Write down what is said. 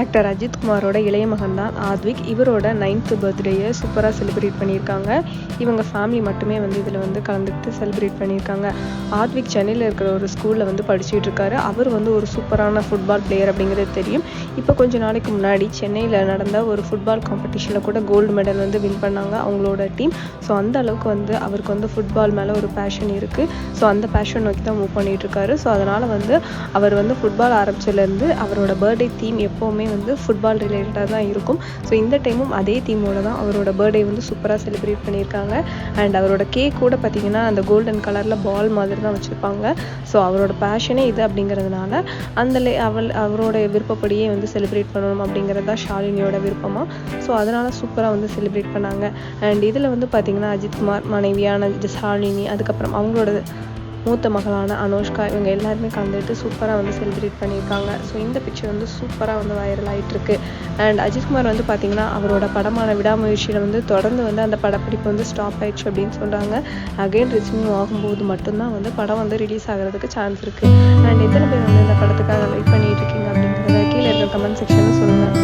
Actor Ajith குமாரோட இளைய மகன் தான் ஆத்விக். இவரோட நைன்த்து பர்த்டேயை சூப்பராக செலிப்ரேட் பண்ணியிருக்காங்க. இவங்க ஃபேமிலி மட்டுமே வந்து இதில் வந்து கலந்துக்கிட்டு செலிப்ரேட் பண்ணியிருக்காங்க. ஆத்விக் சென்னையில் இருக்கிற ஒரு ஸ்கூலில் வந்து படிச்சுட்டு இருக்காரு. அவர் வந்து ஒரு சூப்பரான ஃபுட்பால் பிளேயர் அப்படிங்கிறது தெரியும். இப்போ கொஞ்ச நாளைக்கு முன்னாடி சென்னையில் நடந்த ஒரு ஃபுட்பால் காம்படிஷனில் கூட கோல்டு மெடல் வந்து வின் பண்ணாங்க அவங்களோட டீம் ஸோ அந்த அளவுக்கு வந்து அவருக்கு வந்து ஃபுட்பால் மேலே ஒரு பேஷன் இருக்குது ஸோ அந்த பேஷன் நோக்கி தான் மூவ் பண்ணிகிட்ருக்காரு ஸோ அதனால் வந்து அவர் வந்து ஃபுட்பால் ஆரம்பிச்சதுலேருந்து அவரோட பர்த்டே தீம் எப்போவுமே வந்து ஃபுட்பால் ரிலேட்டடாக தான் இருக்கும். ஸோ இந்த டைமும் அதே தீமோட தான் அவரோட பர்த்டே வந்து சூப்பராக செலிப்ரேட் பண்ணியிருக்காங்க. அண்ட் அவரோட கேக் கூட பார்த்தீங்கன்னா அந்த கோல்டன் கலரில் பால் மாதிரி தான் வச்சுருப்பாங்க. ஸோ அவரோட பேஷனே இது அப்படிங்கிறதுனால அந்த லே- அவள் அவரோட விருப்பப்படியே வந்து செலிப்ரேட் பண்ணணும் அப்படிங்கிறது தான் ஷாலினியோட விருப்பமாக ஸோ அதனால் சூப்பராக வந்து செலிப்ரேட் பண்ணாங்க. அண்ட் இதில் வந்து பார்த்தீங்கன்னா அஜித்குமார் மனைவியான ஷாலினி அதுக்கப்புறம் அவங்களோட மூத்த மகளான அனுஷ்கா இவங்க எல்லாருமே கலந்துட்டு சூப்பராக வந்து செலிப்ரேட் பண்ணியிருக்காங்க. ஸோ இந்த பிக்சர் வந்து சூப்பராக வந்து வைரல் ஆகிட்டுருக்கு அண்ட் அஜித்குமார் வந்து பார்த்திங்கன்னா அவரோட படமான விடாமுயற்சியில் வந்து தொடர்ந்து வந்து அந்த படப்பிடிப்பு வந்து ஸ்டாப் ஆயிடுச்சு அப்படின்னு சொல்கிறாங்க அகைன் ரிசீவ் ஆகும்போது மட்டும்தான் வந்து படம் வந்து ரிலீஸ் ஆகிறதுக்கு சான்ஸ் இருக்குது அண்ட் எத்தனை பேர் வந்து இந்த படத்துக்காக வெயிட் பண்ணிட்டு இருக்கீங்க அப்படிங்கிறத கீழே இருக்கிற கமெண்ட் செக்ஷனில் சொல்லுங்கள்